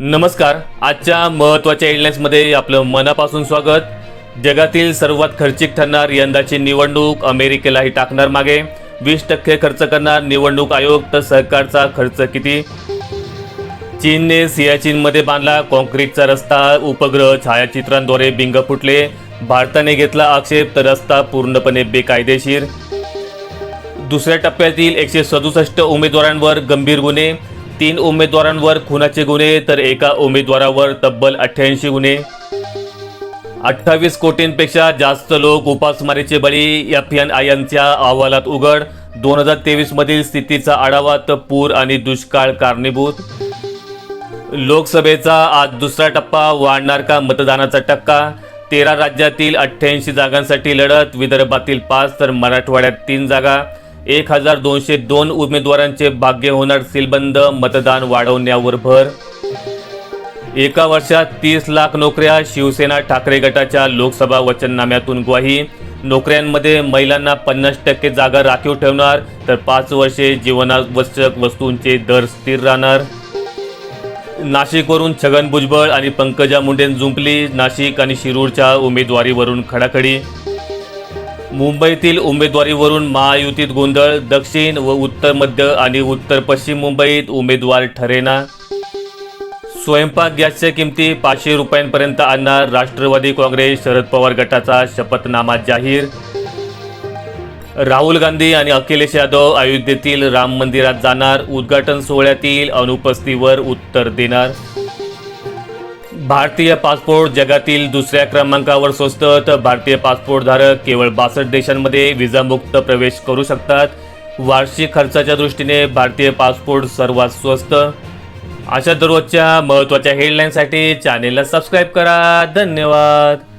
नमस्कार. आजच्या महत्त्वाच्या हेडलाईन्समध्ये आपलं मनापासून स्वागत. जगातील सर्वात खर्चिक ठरणार यंदाची निवडणूक अमेरिकेलाही टाकणार मागे. वीस टक्के खर्च करणार निवडणूक आयोग तर सरकारचा खर्च किती? चीनने सियाचीनमध्ये बांधला काँक्रीटचा रस्ता. उपग्रह छायाचित्रांद्वारे बिंग फुटले. भारताने घेतला आक्षेप तर रस्ता पूर्णपणे बेकायदेशीर. दुसऱ्या टप्प्यातील एकशे सदुसष्ट उमेदवारांवर गंभीर गुन्हे. तीन उमेदवारांवर खुनाचे गुन्हे तर एका उमेदवारावर तब्बल अठ्ठ्याऐंशी गुन्हे. अठ्ठावीस कोटींपेक्षा जास्त लोक उपासमारीचे बळी एफ एन आय एनच्या अहवालात उघड. दोन हजार तेवीस मधील स्थितीचा आढावा तर पूर आणि दुष्काळ कारणीभूत. लोकसभेचा आज दुसरा टप्पा वाढणार का मतदानाचा टक्का? तेरा राज्यातील अठ्ठ्याऐंशी जागांसाठी लढत विदर्भातील पाच तर मराठवाड्यात तीन जागा. एक हजार दोनशे दोन उमेदवारांचे भाग्य होणार सीलबंद मतदान वाढवण्यावर भर. एका वर्षात तीस लाख नोकऱ्या शिवसेना ठाकरे गटाच्या लोकसभा वचननाम्यातून ग्वाही. नोकऱ्यांमध्ये महिलांना पन्नास टक्के जागा राखीव ठेवणार तर पाच वर्षे जीवनावश्यक वस्तूंचे दर स्थिर राहणार. नाशिकवरून छगन भुजबळ आणि पंकजा मुंडेन जुंपली नाशिक आणि शिरूरच्या उमेदवारीवरून खडाखडी. मुंबईतील उमेदवारीवरून महायुतीत गोंधळ दक्षिण व उत्तर मध्य आणि उत्तर पश्चिम मुंबईत उमेदवार ठरेना. स्वयंपाक गॅसच्या किमती पाचशे रुपयांपर्यंत आणणार राष्ट्रवादी काँग्रेस शरद पवार गटाचा शपथनामा जाहीर. राहुल गांधी आणि अखिलेश यादव अयोध्येतील राम मंदिरात जाणार. उद्घाटन सोहळ्यातील अनुपस्थितीवर उत्तर देणार. भारतीय पासपोर्ट जगातील दुसऱ्या क्रमांकावर स्वस्त तर भारतीय पासपोर्ट धारक केवळ बासष्ट देशांमध्ये विजामुक्त प्रवेश करू शकतात. वार्षिक खर्चाच्या दृष्टीने भारतीय पासपोर्ट सर्वात स्वस्त. अशा दररोजच्या महत्त्वाच्या हेडलाईनसाठी चॅनेलला सबस्क्राईब करा. धन्यवाद.